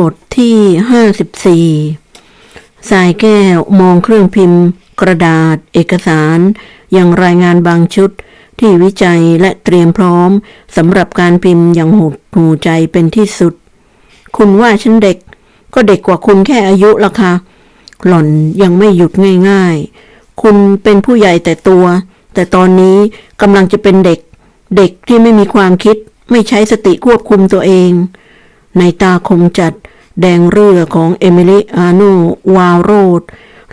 บทที่ห้าสิบสี่สายแก้วมองเครื่องพิมพ์ กระดาษ เอกสาร อย่างรายงานบางชุด ที่วิจัยและเตรียมพร้อมสำหรับการพิมพ์อย่างหดหูใจเป็นที่สุด คุณว่าฉันเด็ก ก็เด็กกว่าคุณแค่อายุละค่ะ หล่อนยังไม่หยุดง่าย ๆ คุณเป็นผู้ใหญ่แต่ตัว แต่ตอนนี้กำลังจะเป็นเด็ก เด็กที่ไม่มีความคิด ไม่ใช้สติควบคุมตัวเอง ในตาคมจัดแดงเรือของเอมิลิอาโนวาวโรด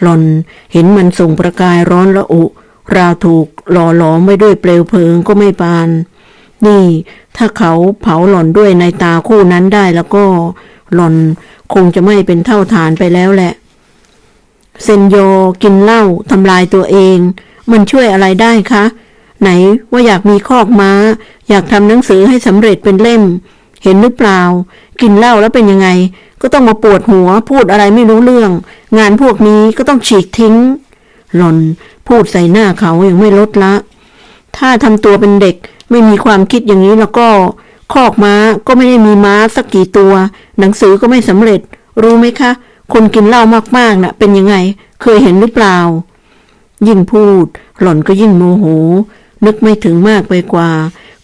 หล่อนเห็นมันส่งประกายร้อนระอุ ราวถูกหล่อหลอมไว้ด้วยเปลวเพลิงก็ไม่ปาน นี่ถ้าเขาเผาหล่อนด้วยในตาคู่นั้นได้แล้วก็ หล่อนคงจะไม่เป็นเท่าฐานไปแล้วแหละ เซนโยกินเหล้าทำลายตัวเอง มันช่วยอะไรได้คะ ไหนว่าอยากมีคอกม้า อยากทำหนังสือให้สำเร็จเป็นเล่ม เห็นหรือเปล่า กินเหล้าแล้วเป็นยังไง ก็ต้องมาปวดหัวพูดอะไรไม่รู้เรื่อง งานพวกนี้ก็ต้องฉีกทิ้ง หล่อนพูดใส่หน้าเขายังไม่ลดละ ถ้าทำตัวเป็นเด็กไม่มีความคิดอย่างนี้แล้วก็ คอกม้าก็ไม่ได้มีม้าสักกี่ตัว หนังสือก็ไม่สำเร็จ รู้ไหมคะ คนกินเหล้ามากๆน่ะ เป็นยังไง เคยเห็นหรือเปล่า ยิ่งพูด หล่อนก็ยิ่งโมโห นึกไม่ถึงมากไปกว่า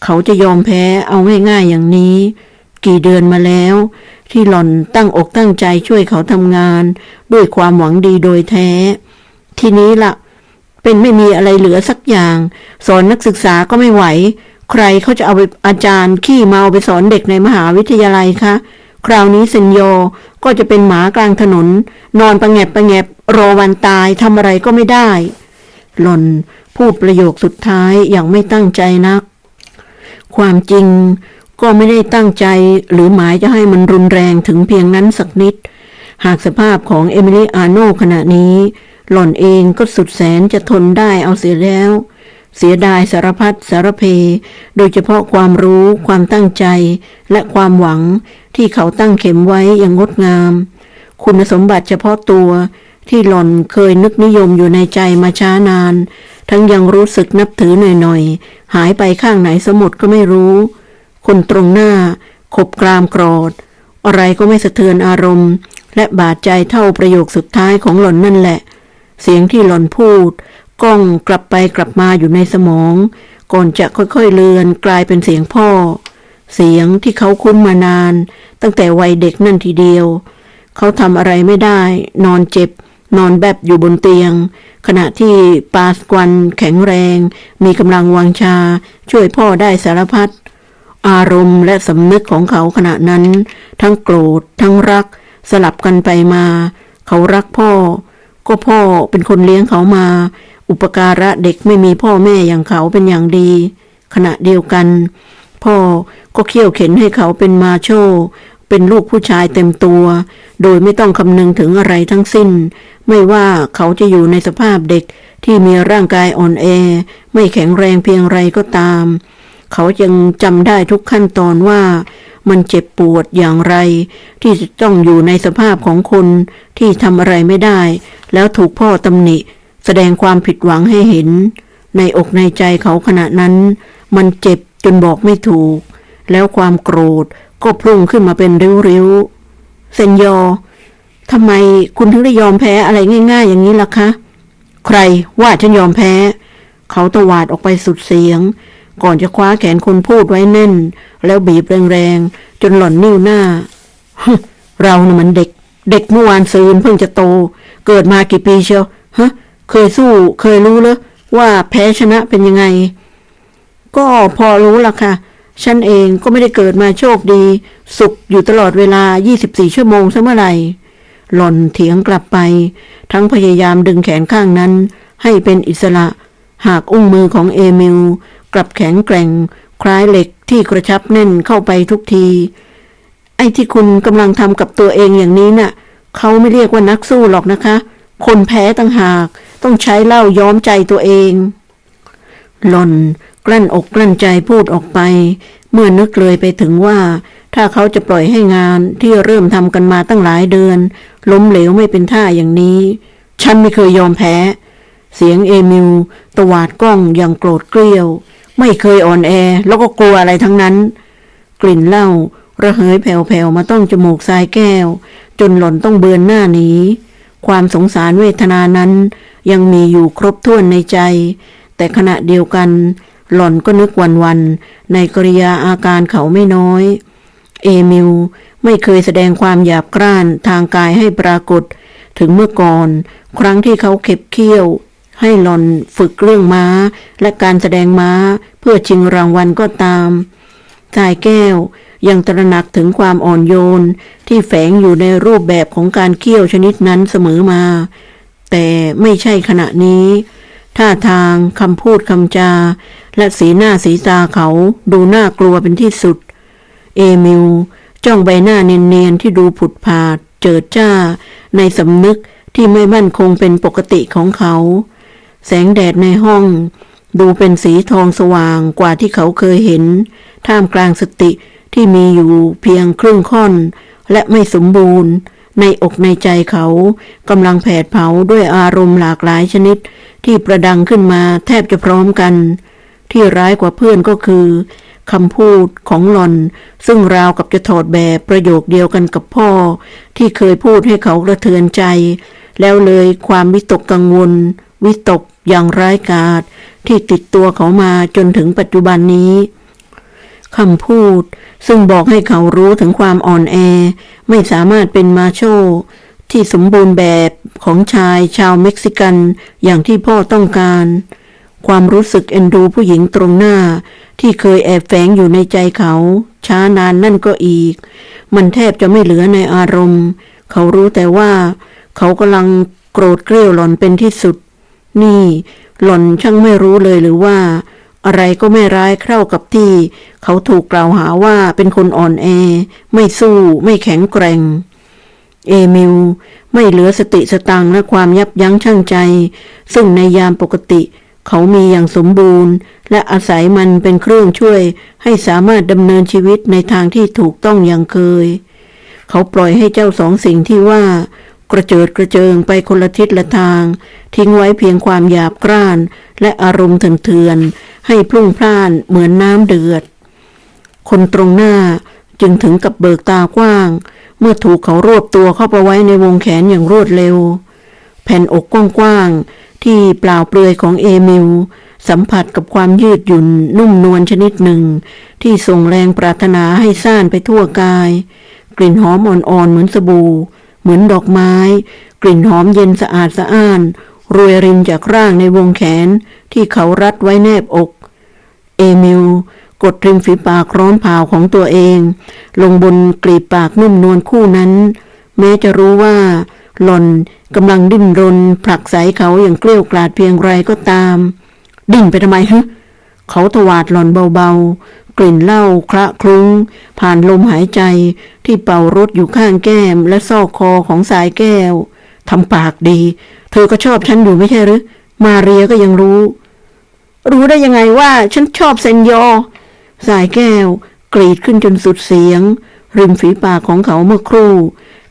เขาจะยอมแพ้เอาง่ายๆอย่างนี้ กี่เดือนมาแล้ว ที่หล่อนตั้งอกตั้งใจช่วยเขาทำงาน ด้วยความหวังดีโดยแท้ ทีนี้ล่ะ เป็นไม่มีอะไรเหลือสักอย่าง สอนนักศึกษาก็ไม่ไหว ใครเขาจะเอาไปอาจารย์ขี้เมาไปสอนเด็กในมหาวิทยาลัยคะคราวนี้เซนโยก็จะเป็นหมากลางถนน นอนประแงบประแงบรอวันตายทำอะไรก็ไม่ได้ หล่อนพูดประโยคสุดท้ายอย่างไม่ตั้งใจนัก ความจริงก็ไม่ได้ตั้งใจหรือหมายจะให้มันรุนแรงถึงเพียงนั้นสักนิด หากสภาพของเอมิลีอาโนขณะนี้ หล่อนเองก็สุดแสนจะทนได้เอาเสียแล้ว เสียดายสารพัดสารเพ โดยเฉพาะความรู้ความตั้งใจ และความหวังที่เขาตั้งเข็มไว้อย่างงดงาม คุณสมบัติเฉพาะตัวที่หล่อนเคยนึกนิยมอยู่ในใจมาช้านาน ทั้งยังรู้สึกนับถือหน่อยๆ หายไปข้างไหนสมุดก็ไม่รู้ คนตรงหน้า ขบกรามกรอด อะไรก็ไม่สะเทือนอารมณ์ และบาดใจเท่าประโยคสุดท้ายของหล่อนนั่นแหละ เสียงที่หล่อนพูดก้องกลับไปกลับมาอยู่ในสมอง ก่อนจะค่อยๆเลือนกลายเป็นเสียงพ่อ เสียงที่เขาคุ้นมานาน ตั้งแต่วัยเด็กนั่นทีเดียว เขาทำอะไรไม่ได้ นอนเจ็บ นอนแบบอยู่บนเตียง ขณะที่ปาสกวันแข็งแรง มีกำลังวังชา ช่วยพ่อได้สารพัดอารมณ์และสำนึกของเขาขณะนั้น ทั้งโกรธ ทั้งรัก สลับกันไปมา เขารักพ่อ ก็พ่อเป็นคนเลี้ยงเขามา อุปการะเด็กไม่มีพ่อแม่อย่างเขาเป็นอย่างดี ขณะเดียวกัน พ่อก็เขี่ยวเข็นให้เขาเป็นมาโช เป็นลูกผู้ชายเต็มตัว โดยไม่ต้องคำนึงถึงอะไรทั้งสิ้น ไม่ว่าเขาจะอยู่ในสภาพเด็กที่มีร่างกายอ่อนแอ ไม่แข็งแรงเพียงไรก็ตาม เขายังจำได้ทุกขั้นตอนว่ามันเจ็บปวดอย่างไร ที่จะต้องอยู่ในสภาพของคนที่ทำอะไรไม่ได้ แล้วถูกพ่อตำหนิ แสดงความผิดหวังให้เห็น ในอกในใจเขาขณะนั้น มันเจ็บจนบอกไม่ถูก แล้วความโกรธ ก็พุ่งขึ้นมาเป็นริ้วๆเซนยอทำไมคุณถึงได้ยอมแพ้อะไรง่าย ๆ อย่างนี้ล่ะคะ ใครว่าฉันยอมแพ้ เขาตวาดออกไปสุดเสียง ก่อนจะคว้าแขนคนพูดไว้แน่น แล้วบีบแรงๆ จนหล่อนนิ้วหน้า เรานะ่ะมันเด็ก เด็กเมื่อวานซืนเพิ่งจะโต เกิดมากี่ปีเชียวฮะ เคยสู้เคยรู้เลยว่าแพ้ชนะเป็นยังไง ก็พอรู้ละค่ะ ฉันเองก็ไม่ได้เกิดมาโชคดี สุขอยู่ตลอดเวลา 24 ชั่วโมงซะเมื่อไหร่ หล่อนเถียงกลับไป ทั้งพยายามดึงแขนข้างนั้น ให้เป็นอิสระ หากอุ้งมือของเอมิลกลับแข็งแกร่ง คล้ายเหล็กที่กระชับแน่นเข้าไปทุกที ไอ้ที่คุณกำลังทำกับตัวเองอย่างนี้น่ะ เขาไม่เรียกว่านักสู้หรอกนะคะ คนแพ้ต่างหาก ต้องใช้เหล้าย้อมใจตัวเองหล่อน กลั้นอกกลั้นใจพูดออกไป เมื่อนึกเลยไปถึงว่า ถ้าเขาจะปล่อยให้งานที่เริ่มทำกันมาตั้งหลายเดือน ล้มเหลวไม่เป็นท่าอย่างนี้ ฉันไม่เคยยอมแพ้ เสียงเอมิลตวาดกล้องอย่างโกรธเกรี้ยว ไม่เคยอ่อนแอแล้วก็กลัวอะไรทั้งนั้น กลิ่นเหล้าระเหยแผ่วๆมาต้องจมูกทรายแก้ว จนหล่นต้องเบือนหน้าหนีความสงสารเวทนานั้นยังมีอยู่ครบถ้วนในใจ แต่ขณะเดียวกัน หล่อนก็นึกวันวันๆในกริยาอาการเขาไม่น้อย เอมิลไม่เคยแสดงความหยาบกร้านทางกายให้ปรากฏ ถึงเมื่อก่อน ครั้งที่เขาเข็บเคี้ยว ให้หล่อนฝึกเรื่องม้า และการแสดงม้าเพื่อชิงรางวัลก็ตามชายแก้วยังตระหนักถึงความอ่อนโยนที่แฝงอยู่ในรูปแบบของการเคี่ยวชนิดนั้นเสมอมา แต่ไม่ใช่ขณะนี้ ท่าทางคำพูดคำจา และสีหน้าสีตาเขาดูน่ากลัวเป็นที่สุด เอมิลจ้องใบหน้าเนียนๆที่ดูผุดผาด เจิดจ้า ในสำนึกที่ไม่มั่นคงเป็นปกติของเขา แสงแดดในห้อง ดูเป็นสีทองสว่างกว่าที่เขาเคยเห็น ท่ามกลางสติที่มีอยู่เพียงครึ่งค่อน และไม่สมบูรณ์ ในอกในใจเขากำลังแผดเผาด้วยอารมณ์หลากหลายชนิด ที่ประดังขึ้นมาแทบจะพร้อมกัน ที่ร้ายกว่าเพื่อนก็คือคำพูดของหลอน ซึ่งราวกับจะถอดแบบประโยคเดียวกันกับพ่อ ที่เคยพูดให้เขากระเทือนใจ แล้วเลยความวิตกกังวล วิตกอย่างร้ายกาจที่ติดตัวเขามาจนถึงปัจจุบันนี้คำพูด ซึ่งบอกให้เขารู้ถึงความอ่อนแอ ไม่สามารถเป็นมาโชที่สมบูรณ์แบบของชายชาวเม็กซิกันอย่างที่พ่อต้องการ ความรู้สึกเอ็นดูผู้หญิงตรงหน้า ที่เคยแอบแฝงอยู่ในใจเขา ช้านานนั่นก็อีก มันแทบจะไม่เหลือในอารมณ์ เขารู้แต่ว่า เขากำลังโกรธเกรี้ยวหล่อนเป็นที่สุด นี่ หล่อนช่างไม่รู้เลยหรือว่า อะไรก็ไม่ร้ายเข้ากับที่ เขาถูกกล่าวหาว่าเป็นคนอ่อนแอ ไม่สู้ไม่แข็งแกร่ง เอมิลไม่เหลือสติสตังและความยับยั้งชั่งใจ ซึ่งในยามปกติเขามีอย่างสมบูรณ์ และอาศัยมันเป็นเครื่องช่วยให้สามารถดำเนินชีวิตในทางที่ถูกต้องอย่างเคย เขาปล่อยให้เจ้าสองสิ่งที่ว่า กระเจิดกระเจิงไปคนละทิศละทาง ทิ้งไว้เพียงความหยาบกร้าน และอารมณ์เถื่อนๆให้พลุ่งพล่านเหมือนน้ำเดือด คนตรงหน้าจึงถึงกับเบิกตากว้าง เมื่อถูกเขารวบตัวเข้าไปไว้ในวงแขนอย่างรวดเร็ว แผ่นอกกว้างๆ ที่เปล่าเปลือยของเอมิลสัมผัสกับความยืดหยุ่นนุ่มนวลชนิดหนึ่ง ที่ส่งแรงปรารถนาให้ซ่านไปทั่วกาย กลิ่นหอมอ่อนๆเหมือนสบู่ เหมือนดอกไม้ กลิ่นหอมเย็นสะอาดสะอ้านรวยรินจากร่างในวงแขนที่เขารัดไว้แนบอก เอมิลกดริมฝีปากร้อนเผาของตัวเอง ลงบนกลีบปากนุ่มนวลคู่นั้น แม้จะรู้ว่า หล่อนกำลังดิ้นรน ผลักไสเขาอย่างเกลี้ยวกล่อดเพียงไรก็ตาม ดิ้นไปทำไมฮะเขาถวาดหล่อนเบาๆ กลิ่นเหล้าคละคลุ้ง ผ่านลมหายใจที่เป่ารถอยู่ข้างแก้ม และซอกคอของสายแก้วทำปากดี เธอก็ชอบฉันอยู่ไม่ใช่หรือมาเรียก็ยังรู้ รู้ได้ยังไงว่าฉันชอบเซนยอ สายแก้ว กรีดขึ้นจนสุดเสียง ริมฝีปากของเขาเมื่อครู่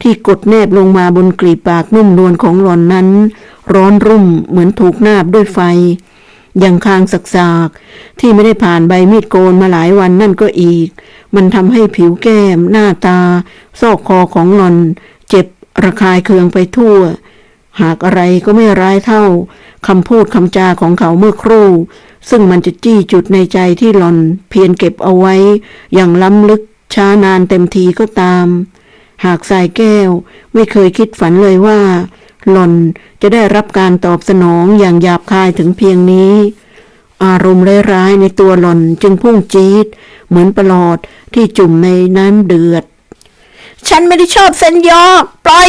ที่กดแนบลงมาบนกลีบปากนุ่มนวลของหล่อนนั้น ร้อนรุ่มเหมือนถูกนาบด้วยไฟ อย่างคางสักๆที่ไม่ได้ผ่านใบมีดโกนมาหลายวันนั่นก็อีก มันทำให้ผิวแก้ม หน้าตา ซอกคอของหล่อน เจ็บระคายเคืองไปทั่ว หากอะไรก็ไม่ร้ายเท่าคำพูดคำจาของเขาเมื่อครู่ ซึ่งมันจะจี้จุดในใจที่หล่อน เพียรเก็บเอาไว้ อย่างล้ำลึกช้านานเต็มทีก็ตาม หากสายแก้วไม่เคยคิดฝันเลยว่า หล่อนจะได้รับการตอบสนองอย่างหยาบคายถึงเพียงนี้ อารมณ์ร้ายๆในตัวหล่อนจึงพุ่งจี๊ด เหมือนปลอดที่จุ่มในน้ำเดือด ฉันไม่ได้ชอบเซนยอ ปล่อย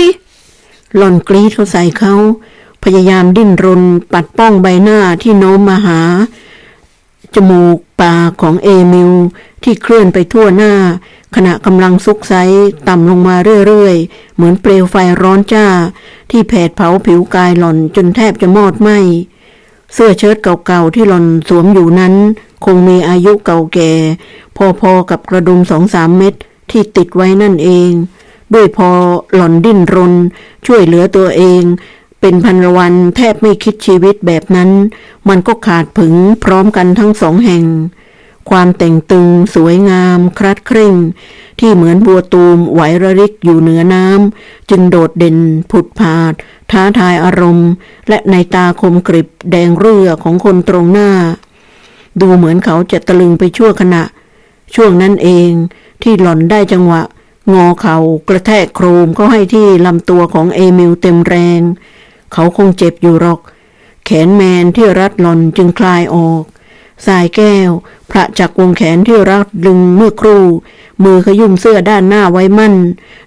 หล่อนกรีดเขาใส่เขาพยายามดิ้นรนปัดป้องใบหน้าที่โน้มมาหา จมูกปากของเอมิล ที่เคลื่อนไปทั่วหน้า ขณะกำลังซุกไซต่ำลงมาเรื่อยๆ เหมือนเปลวไฟร้อนจ้า ที่แผดเผาผิวกายหล่อนจนแทบจะมอดไหมเสื้อเชิ้ตเก่าๆที่หล่อนสวมอยู่นั้น คงมีอายุเก่าแก่ พอๆกับกระดุมสองสามเม็ดที่ติดไว้นั่นเอง ด้วยพอหล่อนดิ้นรน ช่วยเหลือตัวเอง เป็นพันวันแทบไม่คิดชีวิตแบบนั้น มันก็ขาดผึงพร้อมกันทั้งสองแห่ง ความแต่งตึง สวยงาม ครัดเคร่ง ที่เหมือนบัวตูมไหวระริกอยู่เหนือน้ำจึงโดดเด่น ผุดผาด ท้าทายอารมณ์ และในตาคมกริบแดงเรือของคนตรงหน้า ดูเหมือนเขาจะตะลึงไปชั่วขณะ ช่วงนั้นเองที่หล่อนได้จังหวะ งอเข่ากระแทกโครมเข้าให้ที่ลำตัวของเอมิลเต็มแรง เขาคงเจ็บอยู่หรอก แขนแมนที่รัดหล่อนจึงคลายออก สายแก้ว พระจากวงแขนที่รัดดึงเมื่อครู่ มือขยุ่มเสื้อด้านหน้าไว้มั่น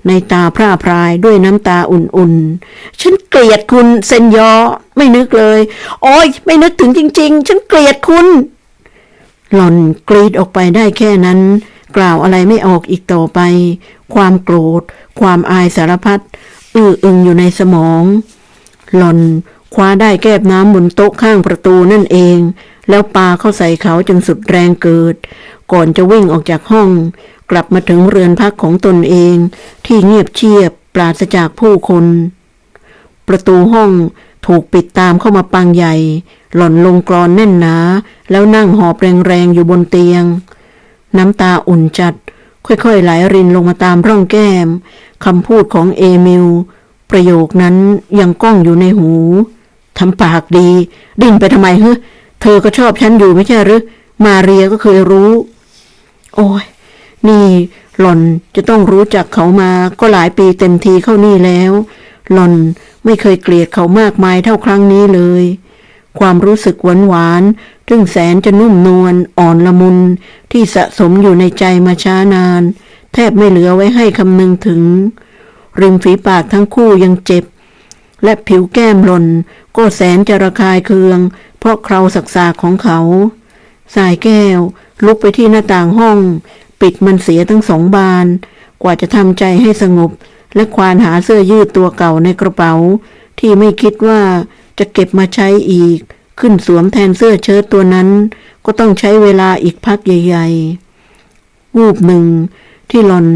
ในตาพร่าพรายด้วยน้ำตาอุ่นๆ ฉันเกลียดคุณเซนยอ ไม่นึกเลย โอ้ยไม่นึกถึงจริง ๆ ฉันเกลียดคุณ หล่อนกรีดออกไปได้แค่นั้น กล่าวอะไรไม่ออกอีกต่อไป ความโกรธ ความอายสารพัดอื้ออึงอยู่ในสมอง หล่อน คว้าได้แก้บน้ำบนโต๊ะข้างประตูนั่นเอง แล้วปาเข้าใส่เขาจนสุดแรงเกิด ก่อนจะวิ่งออกจากห้อง กลับมาถึงเรือนพักของตนเอง ที่เงียบเชียบปราศจากผู้คน ประตูห้องถูกปิดตามเข้ามาปังใหญ่ หล่อนลงกรอนแน่นหนา แล้วนั่งหอบแรงๆอยู่บนเตียง น้ำตาอุ่นจัด ค่อยๆไหลรินลงมาตามร่องแก้มคำพูดของเอมิลประโยคนั้นยังก้องอยู่ในหู ทำปากดี ดิ้นไปทำไมเฮ้เธอก็ชอบฉันอยู่ไม่ใช่หรือ มาเรียก็เคยรู้ โอ้ย นี่หล่อนจะต้องรู้จักเขามาก็หลายปีเต็มทีเข้านี่แล้ว หล่อนไม่เคยเกลียดเขามากมายเท่าครั้งนี้เลย ความรู้สึกหวานหวานๆซึ่งแสนจะนุ่มนวลอ่อนละมุนที่สะสมอยู่ในใจมาช้านาน แทบไม่เหลือไว้ให้คำนึงถึง ริมฝีปากทั้งคู่ยังเจ็บ และผิวแก้มหล่น ก็แสนจะระคายเคือง เพราะเคราสักสาของเขา สายแก้ว ลุกไปที่หน้าต่างห้อง ปิดมันเสียทั้งสองบาน กว่าจะทำใจให้สงบ และควานหาเสื้อยืดตัวเก่าในกระเป๋า ที่ไม่คิดว่าจะเก็บมาใช้อีก ขึ้นสวมแทนเสื้อเชิ้ตตัวนั้น ก็ต้องใช้เวลาอีกพักใหญ่ๆ วูบหนึ่ง ที่หลอน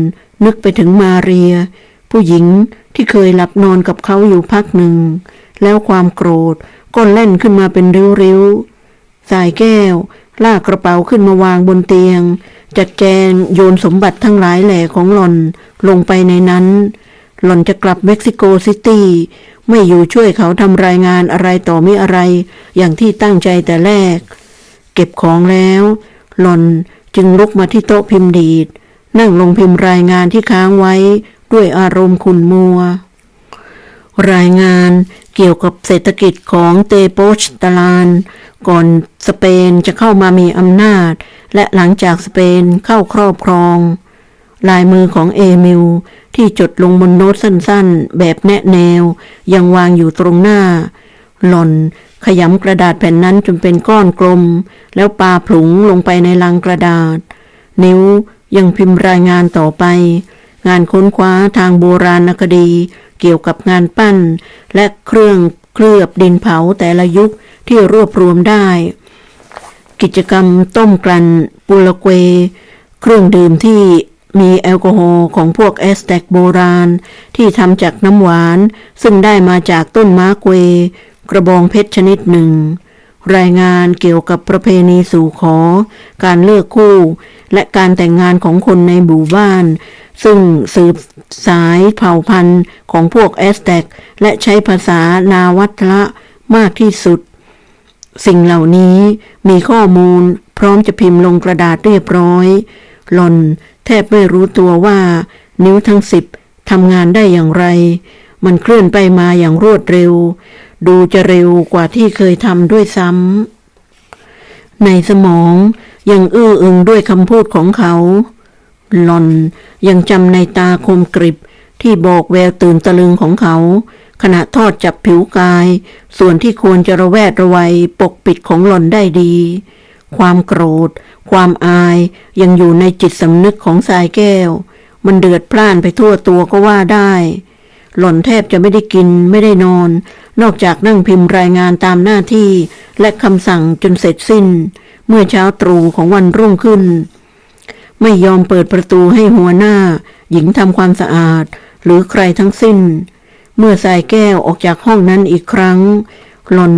นึกไปถึงมาเรีย ผู้หญิง ที่เคยหลับนอนกับเขาอยู่พักหนึ่ง แล้วความโกรธก็แล่นขึ้นมาเป็นริ้วๆสายแก้ว ลากกระเป๋าขึ้นมาวางบนเตียง จัดแจงโยนสมบัติทั้งหลายแหล่ของหล่อนลงไปในนั้น หล่อนจะกลับเม็กซิโกซิตี้ไม่อยู่ช่วยเขาทำรายงานอะไรต่อไม่อะไร อย่างที่ตั้งใจแต่แรก เก็บของแล้ว หล่อนจึงลุกมาที่โต๊ะพิมพ์ดีด นั่งลงพิมพ์รายงานที่ค้างไว้ ด้วยอารมณ์ขุ่นมัว รายงานเกี่ยวกับเศรษฐกิจของเตโปชตลาน ก่อนสเปนจะเข้ามามีอำนาจ และหลังจากสเปนเข้าครอบครอง ลายมือของเอมิลที่จดลงบนโน้ตสั้นๆ แบบแนะแนว ยังวางอยู่ตรงหน้า หล่อนขยำกระดาษแผ่นนั้นจนเป็นก้อนกลม แล้วปาผลุงลงไปในลังกระดาษ นิ้วยังพิมพ์รายงานต่อไป งานค้นคว้าทางโบราณคดี เกี่ยวกับงานปั้น และเครื่องเคลือบดินเผาแต่ละยุคที่รวบรวมได้ กิจกรรมต้มกลั่นปุลเกว เครื่องดื่มที่มีแอลกอฮอล์ของพวกแอสแต็กโบราณ ที่ทำจากน้ำหวาน ซึ่งได้มาจากต้นม้าเกว กระบองเพชรชนิดหนึ่ง รายงานเกี่ยวกับประเพณีสู่ขอ การเลิกคู่ และการแต่งงานของคนในหมู่บ้าน ซึ่งสืบสายเผ่าพันธุ์ของพวกแอสแต็กและใช้ภาษานาวัตละมากที่สุด สิ่งเหล่านี้มีข้อมูลพร้อมจะพิมพ์ลงกระดาษเรียบร้อย หล่อนแทบไม่รู้ตัวว่า นิ้วทั้งสิบทำงานได้อย่างไร มันเคลื่อนไปมาอย่างรวดเร็ว ดูจะเร็วกว่าที่เคยทำด้วยซ้ำในสมองยังอื้ออึงด้วยคำพูดของเขา หลอนยังจำในตาคมกริบที่บอกแววตื่นตะลึงของเขา ขณะทอดจับผิวกาย ส่วนที่ควรจะระแวดระวัยปกปิดของหลอนได้ดี ความโกรธ ความอายยังอยู่ในจิตสำนึกของสายแก้ว มันเดือดพล่านไปทั่วตัวก็ว่าได้ หล่อนแทบจะไม่ได้กินไม่ได้นอน นอกจากนั่งพิมพ์รายงานตามหน้าที่ และคำสั่งจนเสร็จสิ้น เมื่อเช้าตรู่ของวันรุ่งขึ้น ไม่ยอมเปิดประตูให้หัวหน้า หญิงทำความสะอาด หรือใครทั้งสิ้น เมื่อสายแก้วออกจากห้องนั้นอีกครั้ง หล่อน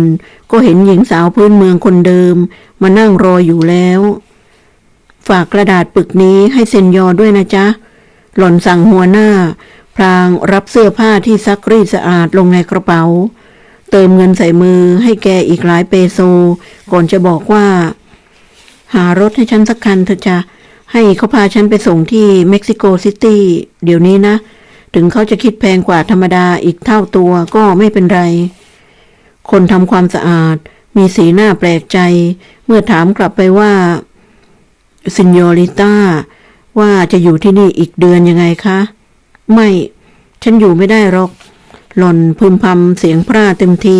ก็เห็นหญิงสาวพื้นเมืองคนเดิม มานั่งรออยู่แล้ว ฝากกระดาษปึกนี้ให้เซ็นยอด้วยนะจ๊ะหล่อนสั่งหัวหน้า พลางรับเสื้อผ้าที่ซักรีดสะอาดลงในกระเป๋า เติมเงินใส่มือให้แกอีกหลายเปโซ ก่อนจะบอกว่า หารถให้ฉันสักคันเถอะจ้ะให้เขาพาฉันไปส่งที่เม็กซิโกซิตี้เดี๋ยวนี้นะ ถึงเขาจะคิดแพงกว่าธรรมดาอีกเท่าตัวก็ไม่เป็นไร คนทำความสะอาด มีสีหน้าแปลกใจ เมื่อถามกลับไปว่าซินโยริต้าว่าจะอยู่ที่นี่อีกเดือนยังไงคะ ไม่ ฉันอยู่ไม่ได้หรอก หล่อนพึมพำเสียงพร่าเต็มที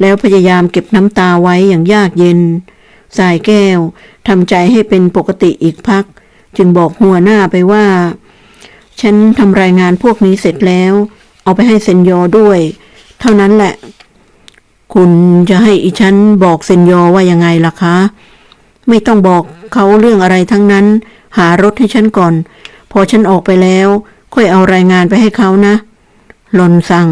แล้วพยายามเก็บน้ำตาไว้อย่างยากเย็น สายแก้วทำใจให้เป็นปกติอีกพัก จึงบอกหัวหน้าไปว่า ฉันทำรายงานพวกนี้เสร็จแล้ว เอาไปให้เซนยอด้วย เท่านั้นแหละ คุณจะให้อีฉันบอกเซนยอว่ายังไงล่ะคะ ไม่ต้องบอกเขาเรื่องอะไรทั้งนั้น หารถให้ฉันก่อน พอฉันออกไปแล้ว ค่อยเอารายงานไปให้เขานะ หลนสั่ง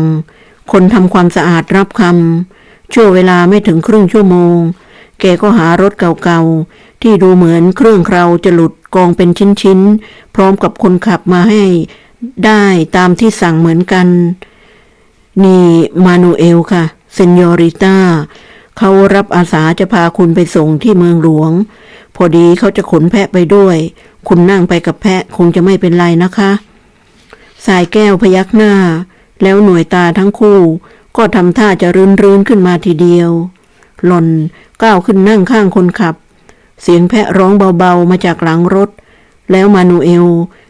คนทำความสะอาดรับคำชั่วเวลาไม่ถึงครึ่งชั่วโมง แกก็หารถเก่าๆ ที่ดูเหมือนเครื่องเคราจะหลุดกองเป็นชิ้นๆ พร้อมกับคนขับมาให้ได้ตามที่สั่งเหมือนกัน นี่มานูเอลค่ะเซนยอริต้าเขารับอาสาจะพาคุณไปส่งที่เมืองหลวง พอดีเขาจะขนแพะไปด้วย คุณนั่งไปกับแพะคงจะไม่เป็นไรนะคะ สายแก้วพยักหน้า แล้วหน่วยตาทั้งคู่ ก็ทำท่าจะรืนรืนๆขึ้นมาทีเดียว หล่นก้าวขึ้นนั่งข้างคนขับ เสียงแพะร้องเบาๆมาจากหลังรถ แล้วมานูเอล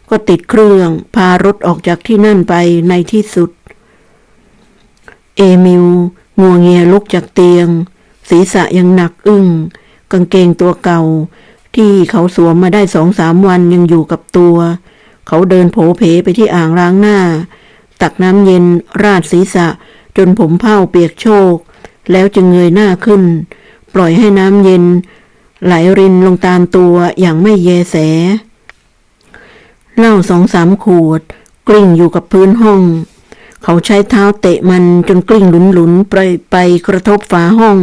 ก็ติดเครื่องพารถออกจากที่นั่นไปในที่สุด เอมิลงัวเงียลุกจากเตียง ศีรษะยังหนักอึ้ง กางเกงตัวเก่า ที่เขาสวมมาได้สองสามวันยังอยู่กับตัว เขาเดินโผเพไปที่อ่างล้างหน้า ตักน้ำเย็นราดศีรษะ จนผมเผ้าเปียกโชก แล้วจึงเงยหน้าขึ้น ปล่อยให้น้ำเย็น ไหลรินลงตามตัวอย่างไม่แยแสเหล้าสองสามขวด กลิ้งอยู่กับพื้นห้อง เขาใช้เท้าเตะมันจนกลิ้งหลุนๆไปไปกระทบฝาห้อง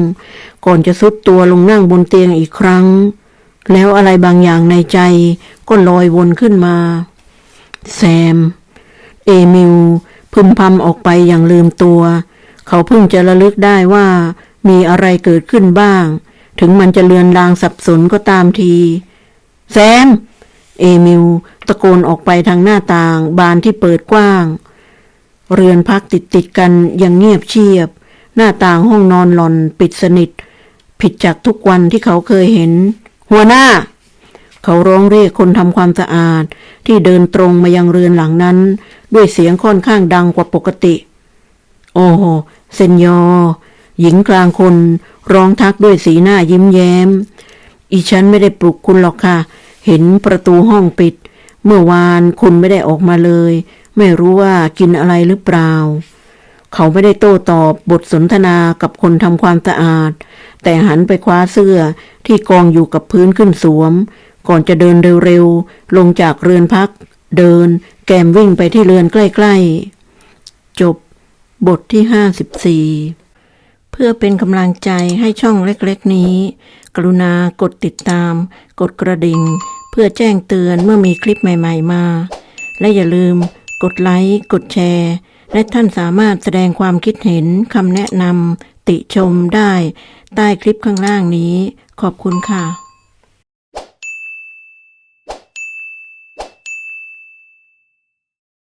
ก่อนจะซุดตัวลงนั่งบนเตียงอีกครั้ง แล้วอะไรบางอย่างในใจก็ลอยวนขึ้นมา แซม เอมิลพึมพำออกไปอย่างลืมตัว เขาเพิ่งจะระลึกได้ว่ามีอะไรเกิดขึ้นบ้าง ถึงมันจะเลือนลางสับสนก็ตามที แซม เอมิลตะโกนออกไปทางหน้าต่างบานที่เปิดกว้าง เรือนพักติดติดกันยังเงียบเชียบ หน้าต่างห้องนอนหล่อนปิดสนิท ผิดจากทุกวันที่เขาเคยเห็น หัวหน้า เขาร้องเรียกคนทำความสะอาด ที่เดินตรงมายังเรือนหลังนั้น ด้วยเสียงค่อนข้างดังกว่าปกติ โอ้เซนยอ หญิงกลางคนร้องทักด้วยสีหน้ายิ้มแย้ม อีฉันไม่ได้ปลุกคุณหรอกค่ะ เห็นประตูห้องปิด เมื่อวานคุณไม่ได้ออกมาเลย ไม่รู้ว่ากินอะไรหรือเปล่า เขาไม่ได้โต้ตอบบทสนทนากับคนทำความสะอาด แต่หันไปคว้าเสื้อที่กองอยู่กับพื้นขึ้นสวม ก่อนจะเดินเร็วๆ ลงจากเรือนพัก เดิน แกมวิ่งไปที่เรือนใกล้ๆ จบบทที่ห้าสิบี่เพื่อเป็นกำลังใจให้ช่องเล็กๆนี้ กรุณากดติดตาม กดกระดิ่ง เพื่อแจ้งเตือนเมื่อมีคลิปใหม่ๆมา และอย่าลืม กดไลค์กดแชร์ และท่านสามารถแสดงความคิดเห็นคำแนะนำติชมได้ ใต้คลิปข้างล่างนี้ ขอบคุณค่ะ